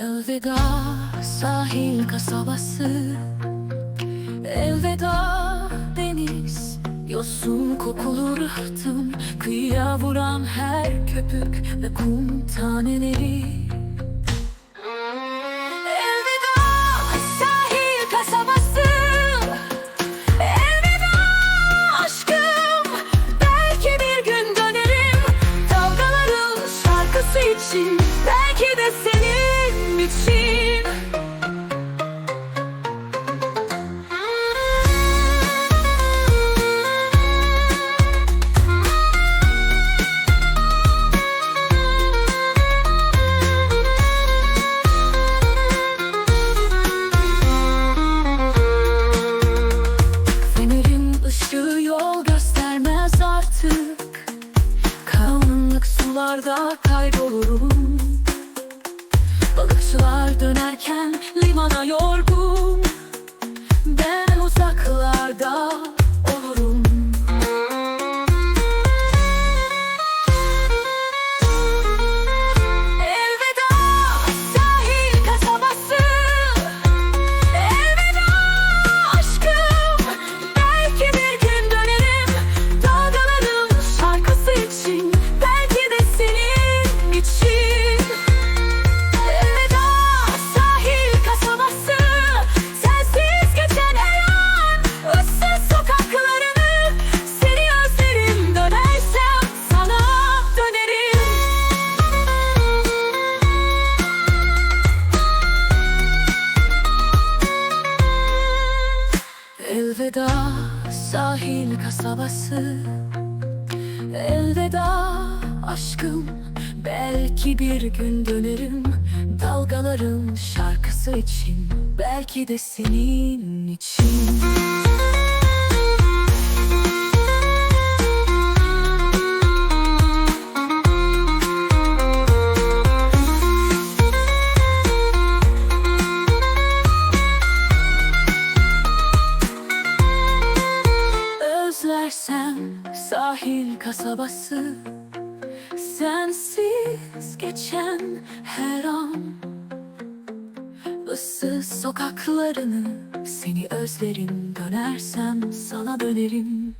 Elveda sahil kasabası. Elveda deniz Yosun kokulu rıhtım. Kıyıya vuran her köpük ve kum taneleri. Elveda sahil kasabası. Elveda aşkım Belki bir gün dönerim. Dalgaların şarkısı için Belki de Fenerin ışığı yol göstermez artık. Karanlık sularda kaybolurum Balıkçılar dönerken limana yorgun sahil kasabası. Elveda aşkım Belki bir gün dönerim Dalgaların şarkısı için. Belki de senin için Özlersem sahil kasabası Sensiz geçen her an. Issız sokaklarını Seni özlerim dönersem sana dönerim